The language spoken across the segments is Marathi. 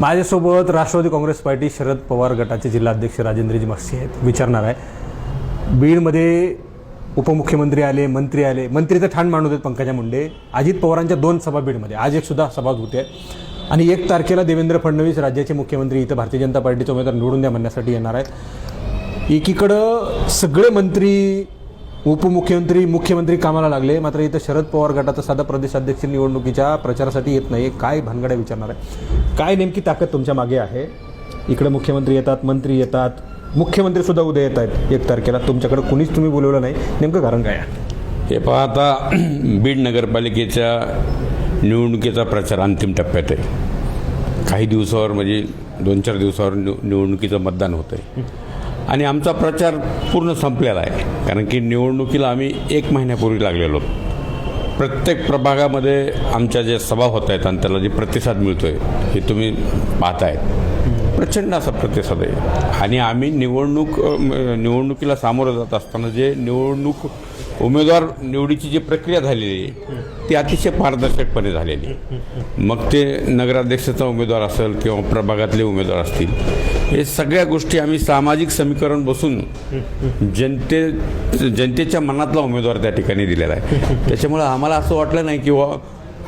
माझ्यासोबत राष्ट्रवादी काँग्रेस पार्टी शरद पवार गटाचे जिल्हाध्यक्ष राजेंद्रजी मस्सी आहेत. विचारणार आहे. बीडमध्ये उपमुख्यमंत्री आले मंत्री आले. मंत्री तर ठाण मांडत देत पंकजा मुंडे. अजित पवारांच्या दोन सभा बीडमध्ये. आज एक सुद्धा सभा होते आणि एक तारखेला देवेंद्र फडणवीस राज्याचे मुख्यमंत्री इथं भारतीय जनता पार्टीचे उमेदवार निवडून द्या म्हणण्यासाठी येणार आहेत. एकीकडं सगळे मंत्री उपमुख्यमंत्री मुख्यमंत्री कामाला लागले. मात्र इथं शरद पवार गटाचा साधा प्रदेशाध्यक्ष निवडणुकीच्या प्रचारासाठी येत नाही काय भानगड्या विचारणार आहे? काय नेमकी ताकद तुमच्या मागे आहे? इकडे मुख्यमंत्री येतात मंत्री येतात. मुख्यमंत्री सुद्धा उद्या येत आहेत एक तारखेला. तुमच्याकडे कुणीच तुम्ही बोलवलं नाही. नेमकं कारण काय आहे? हे पहा आता बीड नगरपालिकेच्या निवडणुकीचा प्रचार अंतिम टप्प्यात आहे. काही दिवसावर म्हणजे दोन चार दिवसावर निव निवडणुकीचं मतदान होतं आहे आणि आमचा प्रचार पूर्ण संपलेला आहे. कारण की निवडणुकीला आम्ही एक महिन्यापूर्वी लागलेलो. प्रत्येक प्रभागामध्ये आमच्या ज्या सभा होत आहेत आणि त्याला जे प्रतिसाद मिळतो आहे हे तुम्ही पाहतायत. प्रचंड असा प्रतिसाद आहे. आणि आम्ही निवडणूक निवडणुकीला सामोरं जात असताना जे निवडणूक उमेदवार निवडीची जी प्रक्रिया झालेली आहे ती अतिशय पारदर्शकपणे झालेली आहे. मग ते नगराध्यक्षाचा उमेदवार असेल किंवा प्रभागातले उमेदवार असतील हे सगळ्या गोष्टी आम्ही सामाजिक समीकरण बसून जनते जनतेच्या मनातला उमेदवार त्या ठिकाणी दिलेला आहे. त्याच्यामुळं आम्हाला असं वाटलं नाही की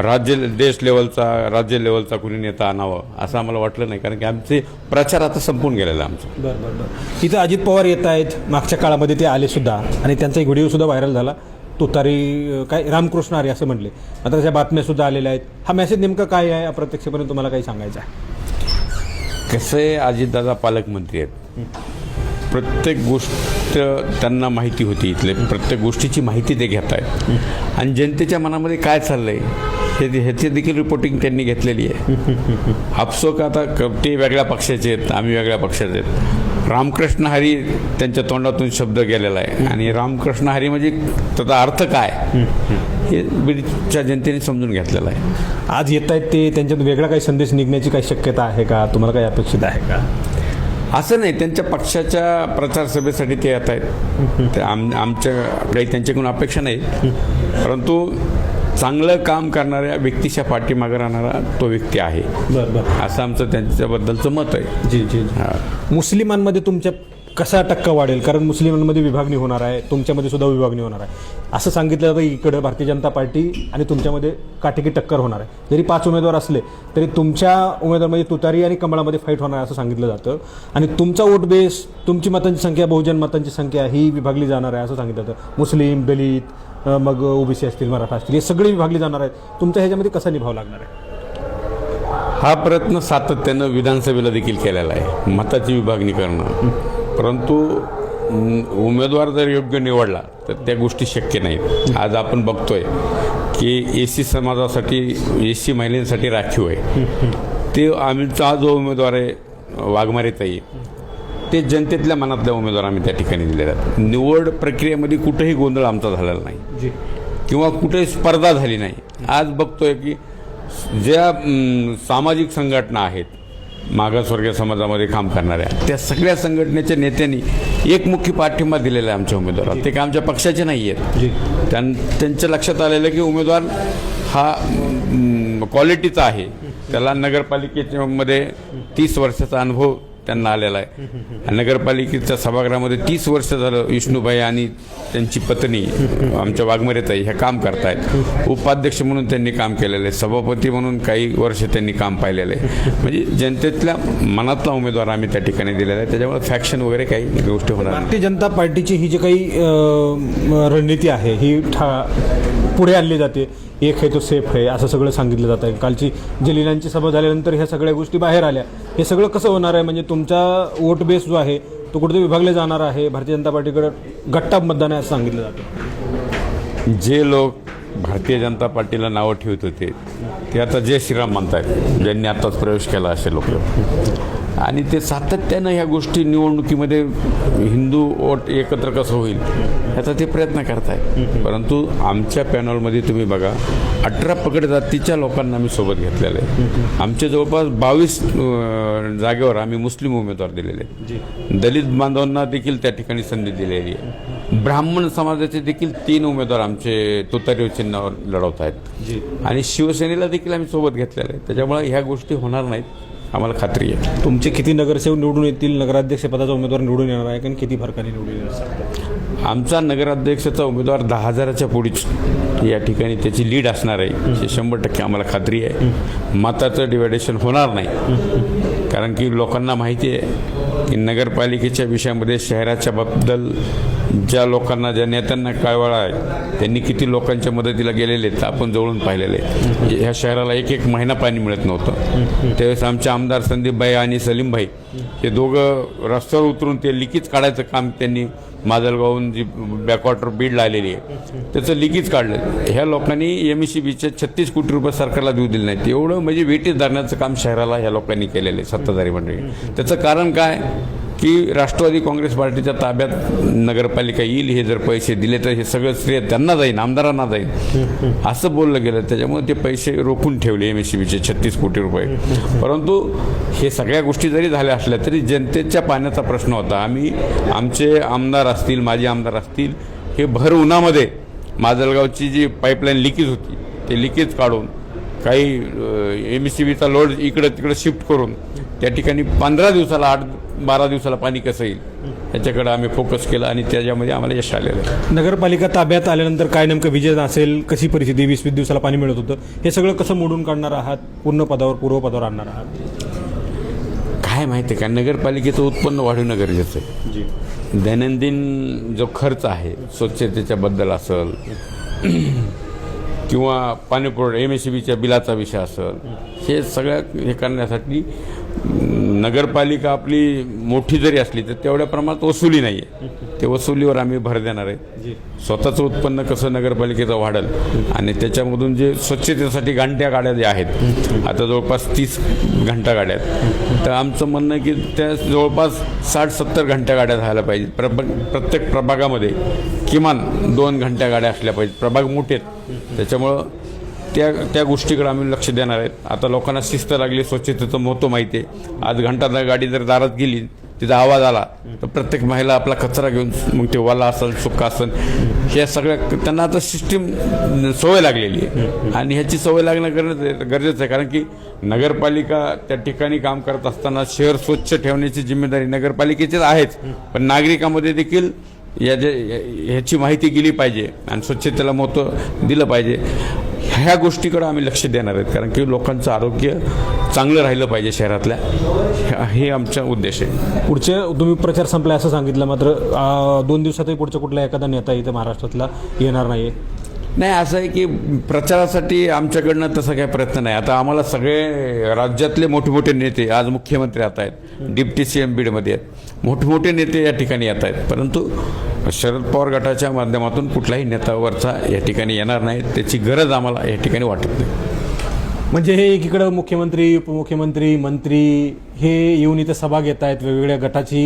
राज्य देश लेवलचा राज्य लेवलचा कुणी नेता आणावं असं आम्हाला वाटलं नाही. कारण की आमचे प्रचार आता संपून गेलेला आहे आमचा. बरं बरं बरं. इथं अजित पवार येत आहेत. मागच्या काळामध्ये ते आले सुद्धा. आणि त्यांचा एक व्हिडिओ सुद्धा व्हायरल झाला. तुतारी काय रामकृष्ण आर्य असं म्हटले. आता त्याच्या बातम्या सुद्धा आलेल्या आहेत. हा मेसेज नेमका काय आहे? अप्रत्यक्षपणे तुम्हाला काही सांगायचं आहे. कसं आहे अजितदादा पालकमंत्री आहेत? प्रत्येक गोष्ट त्यांना माहिती होती इथले. प्रत्येक गोष्टीची माहिती ते घेत आहेत आणि जनतेच्या मनामध्ये काय चाललंय? हे ह्याची देखील रिपोर्टिंग त्यांनी घेतलेली आहे. आपसोक आता ते वेगळ्या पक्षाचे आहेत आम्ही वेगळ्या पक्षाचे आहेत. रामकृष्ण हरी त्यांच्या तोंडातून शब्द गेलेला आहे. आणि रामकृष्ण हरी म्हणजे त्याचा अर्थ काय? हे बीडच्या जनतेने समजून घेतलेलं आहे. आज येत आहेत ते त्यांच्यात वेगळा काही संदेश निघण्याची काही शक्यता आहे का? तुम्हाला काही अपेक्षित आहे का? असं नाही त्यांच्या पक्षाच्या प्रचार सभेसाठी ते येत आहेत ते आम आमच्या काही त्यांच्याकडून अपेक्षा नाही. परंतु चांगलं काम करणाऱ्या व्यक्तीच्या पाठीमागे राहणारा तो व्यक्ती आहे. बरं बरं. असं आमचं त्यांच्याबद्दलचं मत आहे. जी जी हा. मुस्लिमांमध्ये तुमच्या कसा टक्का वाढेल? कारण मुस्लिमांमध्ये विभागणी होणार आहे तुमच्यामध्ये सुद्धा विभागणी होणार आहे. असं सांगितलं जातं इकडं भारतीय जनता पार्टी आणि तुमच्यामध्ये काटेकी टक्कर होणार आहे. जरी पाच उमेदवार असले तरी तुमच्या उमेदवारमध्ये तुतारी आणि कमळामध्ये फाईट होणार आहे असं सांगितलं जातं. आणि तुमचा वोट बेस तुमची मतांची संख्या बहुजन मतांची संख्या ही विभागली जाणार आहे असं सांगितलं जातं. मुस्लिम दलित मग ओबीसी असतील मराठा असतील हे सगळे विभागली जाणार आहेत. तुमच्या ह्याच्यामध्ये कसा निभाव लागणार आहे? हा प्रयत्न सातत्यानं विधानसभेला देखील केलेला आहे. मताची विभागणी करणं. परंतु उम, उमेदवार जर योग्य निवडला तर त्या गोष्टी शक्य नाहीत. आज आपण बघतोय की ए सी समाजासाठी ए सी महिलांसाठी राखीव आहे. ते आमचा जो उमेदवार आहे वाघमारेताई ते जनतेतल्या मनातल्या उमेदवार आम्ही त्या ठिकाणी दिलेले आहेत. निवड प्रक्रियेमध्ये कुठेही गोंधळ आमचा झालेला नाही. किंवा कुठे स्पर्धा झाली नाही. आज बघतोय की ज्या सामाजिक संघटना आहेत मागासवर्गीय समाजामध्ये काम करणाऱ्या. त्या सगळ्या संघटनेच्या नेत्यांनी एकमुखी पाठिंबा दिलेला आहे आमच्या उमेदवाराला. ते काय आमच्या पक्षाचे नाही आहेत जी. त्यां त्यांच्या लक्षात आलेलं की उमेदवार हा क्वालिटीचा आहे. त्याला नगरपालिकेच्या मध्ये तीस वर्षाचा अनुभव त्यांना आलेला आहे. नगरपालिकेच्या सभागृहामध्ये तीस वर्ष झालं विष्णूभाई आणि त्यांची पत्नी आमच्या वाघमरेताई हे काम करतायत. उपाध्यक्ष म्हणून त्यांनी काम केलेलं आहे. सभापती म्हणून काही वर्ष त्यांनी काम पाहिलेलं आहे. म्हणजे जनतेतल्या मनातला उमेदवार आम्ही त्या ठिकाणी दिलेला आहे. त्याच्यामुळे फॅक्शन वगैरे काही गोष्टी होणार भारतीय जनता पार्टीची ही जी काही रणनीती आहे ही ठा पुढे आणली जाते. एक आहे तो सेफ आहे असं सगळं सांगितलं जातं आहे. कालची जलिलांची सभा झाल्यानंतर ह्या सगळ्या गोष्टी बाहेर आल्या. हे सगळं कसं होणार आहे? म्हणजे तुमचा वोट बेस जो आहे तो कुठेतरी विभागले जाणार आहे भारतीय जनता पार्टीकडे गट्टा मतदान आहे असं सांगितलं जातं. जे लोक भारतीय जनता पार्टीला नावं ठेवत होते ते आता जय श्रीराम म्हणतात ज्यांनी आताच प्रवेश केला असे लोक. आणि ते सातत्यानं ह्या गोष्टी निवडणुकीमध्ये हिंदू वोट एकत्र कसं होईल ह्याचा ते प्रयत्न करतायत. परंतु आमच्या पॅनलमध्ये तुम्ही बघा अठरा पकड जातीच्या लोकांना आम्ही सोबत घेतलेलं आहे आमच्या जवळपास बावीस जागेवर आम्ही मुस्लिम उमेदवार दिलेले आहेत. दलित बांधवांना देखील त्या ठिकाणी संधी दिलेली आहे. ब्राह्मण समाजाचे देखील तीन उमेदवार आमचे तुतारी चिन्हावर लढवत आहेत आणि शिवसेनेला देखील आम्ही सोबत घेतलेलं आहे त्याच्यामुळे ह्या गोष्टी होणार नाहीत. आम्हाला खात्री आहे. तुमचे किती नगरसेवक निवडून येतील? नगराध्यक्ष पदाचा उमेदवार निवडून येणार आहे कारण किती फरकाने निवडून येणार? आमचा नगराध्यक्षाचा उमेदवार दहा हजाराच्या पुढीच या ठिकाणी त्याची लीड असणार आहे. शंभर टक्के आम्हाला खात्री आहे. मताचं डिवायडेशन होणार नाही. कारण की लोकांना माहिती आहे की नगरपालिकेच्या विषयामध्ये शहराच्या बद्दल ज्या लोकांना ज्या नेत्यांना कळवळा आहे त्यांनी किती लोकांच्या मदतीला गेलेले आहेत आपण जवळून पाहिलेले आहे ह्या शहराला एक एक महिना पाणी मिळत नव्हतं. त्यावेळेस आमचे आमदार संदीपभाई आणि सलीमभाई हे दोघं रस्त्यावर उतरून ते लिकीच काढायचं काम त्यांनी माजलगावहून जी बॅकवॉटर बीडला आलेली आहे त्याचं लिकीच काढलं. ह्या लोकांनी एम सी बीचे छत्तीस कोटी रुपये सरकारला देऊ दिले नाहीत. एवढं म्हणजे वेटीस धरण्याचं काम शहराला ह्या लोकांनी केलेलं आहे सत्ताधारी मंडळी. त्याचं कारण काय? की राष्ट्रवादी काँग्रेस पार्टीच्या ताब्यात नगरपालिका येईल हे जर पैसे दिले तर हे सगळं श्रेय त्यांना जाईल आमदारांना जाईल. असं बोललं गेलं त्याच्यामुळे ते पैसे रोखून ठेवले एम एस सी बीचे छत्तीस कोटी रुपये. परंतु हे सगळ्या गोष्टी जरी झाल्या असल्या तरी जनतेच्या पाण्याचा प्रश्न होता. आम्ही आमचे आमदार असतील माजी आमदार असतील हे भर उन्हामध्ये माजलगावची जी पाईपलाईन लिकेज होती ते लिकेज काढून काही एम एस सी बीचा लोड इकडं तिकडं शिफ्ट करून त्या ठिकाणी पंधरा दिवसाला आठ बारा दिवसाला पाणी कसं येईल? याच्याकडे आम्ही फोकस केला आणि त्याच्यामध्ये आम्हाला यश आलेलं आहे. नगरपालिका ताब्यात आल्यानंतर काय नेमकं विजय असेल कशी परिस्थिती वीस वीस दिवसाला पाणी मिळत होतं. हे सगळं कसं मोडून काढणार आहात? पूर्ण पदावर पूर्व पदावर आणणार आहात? काय माहिती आहे का? नगरपालिकेचं उत्पन्न वाढवणं गरजेचं आहे. दैनंदिन जो खर्च आहे स्वच्छतेच्याबद्दल असेल किंवा पाणी पुरवठा एम एस सी बीच्या बिलाचा विषय असेल हे सगळं हे करण्यासाठी नगरपालिका आपली मोठी जरी असली तर तेवढ्या प्रमाणात वसुली नाही आहे ते वसुलीवर आम्ही भर देणार आहे. स्वतःचं उत्पन्न कसं नगरपालिकेचं वाढेल आणि त्याच्यामधून जे स्वच्छतेसाठी घंट्या गाड्या ज्या आहेत आता जवळपास तीस घंटा गाड्या आहेत. तर आमचं म्हणणं आहे की त्या जवळपास साठ सत्तर घंट्या गाड्या झाल्या पाहिजेत. प्रभ प्रत्येक प्रभागामध्ये किमान दोन घंट्या गाड्या असल्या पाहिजेत. प्रभाग मोठे आहेत. त्याच्यामुळं त्या त्या गोष्टीकडे आम्ही लक्ष देणार आहेत. आता लोकांना शिस्त लागली स्वच्छतेचं महत्त्व माहिती आहे. आज घंटा गाडी जर दारात गेली तिचा आवाज आला तर प्रत्येक महिला आपला कचरा घेऊन मग ते वाला असेल सुका असेल ह्या सगळ्या त्यांना आता सिस्टीम सवय लागलेली आहे. आणि ह्याची सवय लागणं गरजेचं गरजेचं आहे. कारण की नगरपालिका त्या ठिकाणी काम करत असताना शहर स्वच्छ ठेवण्याची जिम्मेदारी नगरपालिकेचीच आहेच. पण नागरिकांमध्ये देखील या जे ह्याची माहिती गेली पाहिजे आणि स्वच्छतेला महत्त्व दिलं पाहिजे. ह्या गोष्टीकडे आम्ही लक्ष देणार आहेत कारण की लोकांचं आरोग्य चांगलं राहिलं पाहिजे शहरातल्या. हे- आमचा उद्देश आहे. पुढचे तुम्ही प्रचार संपलाय असं सांगितलं मात्र दोन दिवसातही पुढचा कुठला एखादा नेता इथं महाराष्ट्रातला येणार नाही नाही असं आहे की प्रचारासाठी आमच्याकडनं तसा काही प्रयत्न नाही. आता आम्हाला सगळे राज्यातले मोठे मोठे नेते आज मुख्यमंत्री आता आहेत. डिप्टी सी एम बीडमध्ये आहेत. मोठमोठे नेते या ठिकाणी येत आहेत. परंतु शरद पवार गटाच्या माध्यमातून कुठलाही नेतावरचा या ठिकाणी येणार नाही. त्याची गरज आम्हाला या ठिकाणी वाटत नाही. म्हणजे हे एकीकडं मुख्यमंत्री उपमुख्यमंत्री मंत्री हे येऊन इथं सभा घेत आहेत वेगवेगळ्या गटाची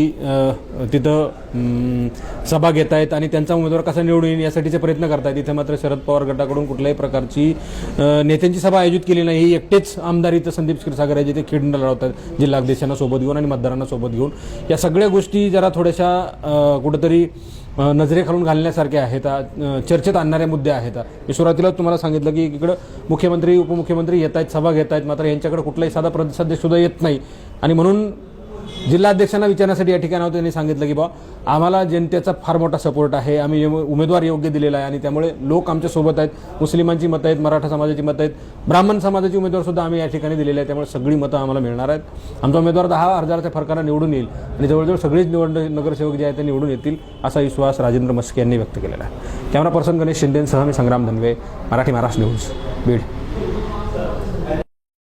तिथं सभा घेत आहेत आणि त्यांचा उमेदवार कसा निवडून येईल यासाठीचे प्रयत्न करतायत. इथे मात्र शरद पवार गटाकडून कुठल्याही प्रकारची नेत्यांची सभा आयोजित केली नाही. ही एकटेच आमदार इथं संदीप क्षीरसागर आहे जिथे खिंड लावतात जिल्हाध्यक्षांना सोबत घेऊन आणि मतदारांना सोबत घेऊन. या सगळ्या गोष्टी जरा थोड्याशा कुठंतरी नजरेखालून घालण्यासारखे आहेत चर्चेत आणणाऱ्या मुद्दे आहेत. मी सुरुवातीला तुम्हाला सांगितलं की इकडं मुख्यमंत्री उपमुख्यमंत्री येत आहेत सभा घेत आहेत मात्र यांच्याकडे कुठलाही साधा प्रतिसाद सुद्धा येत नाही. आणि म्हणून जिल्हाध्यक्षांना विचारण्यासाठी या ठिकाणावर त्यांनी सांगितलं की बा आम्हाला जनतेचा फार मोठा सपोर्ट आहे. आम्ही उमेदवार योग्य दिलेला आहे आणि त्यामुळे लोक आमच्यासोबत आहेत. मुस्लिमांची मतं आहेत मराठा समाजाची मतं आहेत. ब्राह्मण समाजाची उमेदवारसुद्धा आम्ही या ठिकाणी दिलेले आहे त्यामुळे सगळी मतं आम्हाला मिळणार आहेत. आमचा उमेदवार दहा हजाराच्या फरकानं निवडून येईल आणि जवळजवळ सगळीच निवड नगरसेवक जे आहेत ते निवडून येतील असा विश्वास राजेंद्र मस्के यांनी व्यक्त केलेला आहे. कॅमेरा पर्सन गणेश शिंदेसह मी संग्राम धनवे मराठी महाराष्ट्र न्यूज बीड.